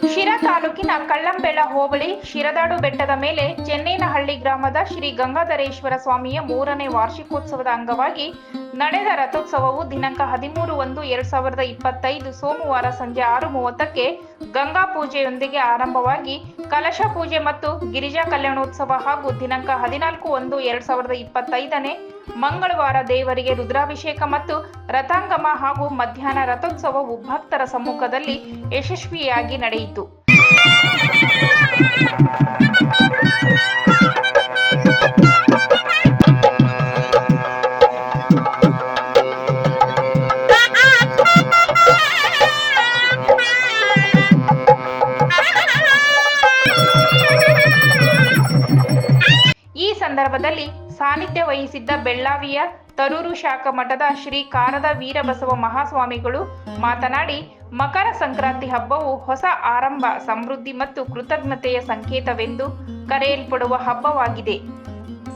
ತಾಲೂಕಿನ ಕಳ್ಳಂಬೆಳ ಹೋಬಳಿ ಶಿರದಾಡು ಬೆಟ್ಟದ ಮೇಲೆ ಚೆನ್ನೈನಹಳ್ಳಿ ಗ್ರಾಮದ ಶ್ರೀ ಗಂಗಾಧರೇಶ್ವರ ಸ್ವಾಮಿಯ ಮೂರನೇ ವಾರ್ಷಿಕೋತ್ಸವದ ಅಂಗವಾಗಿ ನಡೆದ ರಥೋತ್ಸವವು ದಿನಾಂಕ ಹದಿಮೂರು ಒಂದು ಎರಡ್ ಸಾವಿರದ ಇಪ್ಪತ್ತೈದು ಸೋಮವಾರ ಸಂಜೆ ಆರು ಮೂವತ್ತಕ್ಕೆ ಗಂಗಾ ಪೂಜೆಯೊಂದಿಗೆ ಆರಂಭವಾಗಿ ಕಲಶ ಪೂಜೆ ಮತ್ತು ಗಿರಿಜಾ ಕಲ್ಯಾಣೋತ್ಸವ ಹಾಗೂ ದಿನಾಂಕ ಹದಿನಾಲ್ಕು ಒಂದು ಎರಡ್ ಸಾವಿರದ ಇಪ್ಪತ್ತೈದನೇ ಮಂಗಳವಾರ ದೇವರಿಗೆ ರುದ್ರಾಭಿಷೇಕ ಮತ್ತು ರಥಾಂಗಮ ಹಾಗೂ ಮಧ್ಯಾಹ್ನ ರಥೋತ್ಸವವು ಭಕ್ತರ ಸಮ್ಮುಖದಲ್ಲಿ ಯಶಸ್ವಿಯಾಗಿ ನಡೆಯಿತು. ಸಂದರ್ಭದಲ್ಲಿ ಸಾನ್ನಿಧ್ಯ ವಹಿಸಿದ್ದ ಬೆಳ್ಳಾವಿಯ ತರೂರು ಶಾಖಾ ಮಠದ ಶ್ರೀ ಕಾರದ ವೀರಬಸವ ಮಹಾಸ್ವಾಮಿಗಳು ಮಾತನಾಡಿ, ಮಕರ ಸಂಕ್ರಾಂತಿ ಹಬ್ಬವು ಹೊಸ ಆರಂಭ, ಸಮೃದ್ಧಿ ಮತ್ತು ಕೃತಜ್ಞತೆಯ ಸಂಕೇತವೆಂದು ಕರೆಯಲ್ಪಡುವ ಹಬ್ಬವಾಗಿದೆ.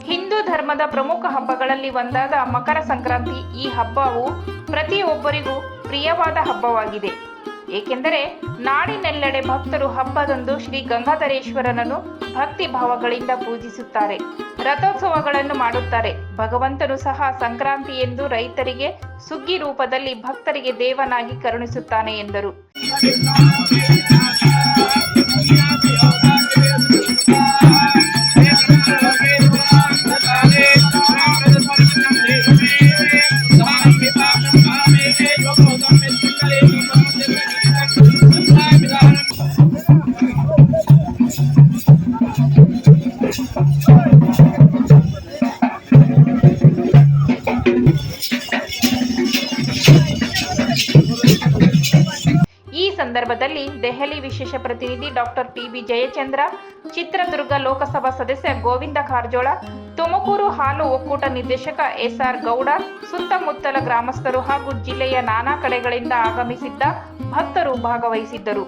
ಹಿಂದೂ ಧರ್ಮದ ಪ್ರಮುಖ ಹಬ್ಬಗಳಲ್ಲಿ ಒಂದಾದ ಮಕರ ಸಂಕ್ರಾಂತಿ ಈ ಹಬ್ಬವು ಪ್ರತಿಯೊಬ್ಬರಿಗೂ ಪ್ರಿಯವಾದ ಹಬ್ಬವಾಗಿದೆ. ಏಕೆಂದರೆ ನಾಡಿನೆಲ್ಲೆಡೆ ಭಕ್ತರು ಹಬ್ಬದಂದು ಶ್ರೀ ಗಂಗಾಧರೇಶ್ವರನನ್ನು ಭಕ್ತಿ ಭಾವಗಳಿಂದ ಪೂಜಿಸುತ್ತಾರೆ, ರಥೋತ್ಸವಗಳನ್ನು ಮಾಡುತ್ತಾರೆ. ಭಗವಂತನು ಸಹ ಸಂಕ್ರಾಂತಿ ಎಂದು ರೈತರಿಗೆ ಸುಗ್ಗಿ ರೂಪದಲ್ಲಿ ಭಕ್ತರಿಗೆ ದೇವನಾಗಿ ಕರುಣಿಸುತ್ತಾನೆ ಎಂದರು. ಸಂದರ್ಭದಲ್ಲಿ ದೆಹಲಿ ವಿಶೇಷ ಪ್ರತಿನಿಧಿ doctor T B Jayachandra, Chitradurga Lok Sabha ಸದಸ್ಯ ಗೋವಿಂದ ಕಾರಜೋಳ ತುಮಕೂರು ಹಾಲು ಒಕ್ಕೂಟ ನಿರ್ದೇಶಕ ಎಸ್ಆರ್ ಗೌಡ, ಸುತ್ತಮುತ್ತಲ ಗ್ರಾಮಸ್ಥರು ಹಾಗೂ ಜಿಲ್ಲೆಯ ನಾನಾ ಕಡೆಗಳಿಂದ ಆಗಮಿಸಿದ್ದ ಭಕ್ತರು ಭಾಗವಹಿಸಿದ್ದರು.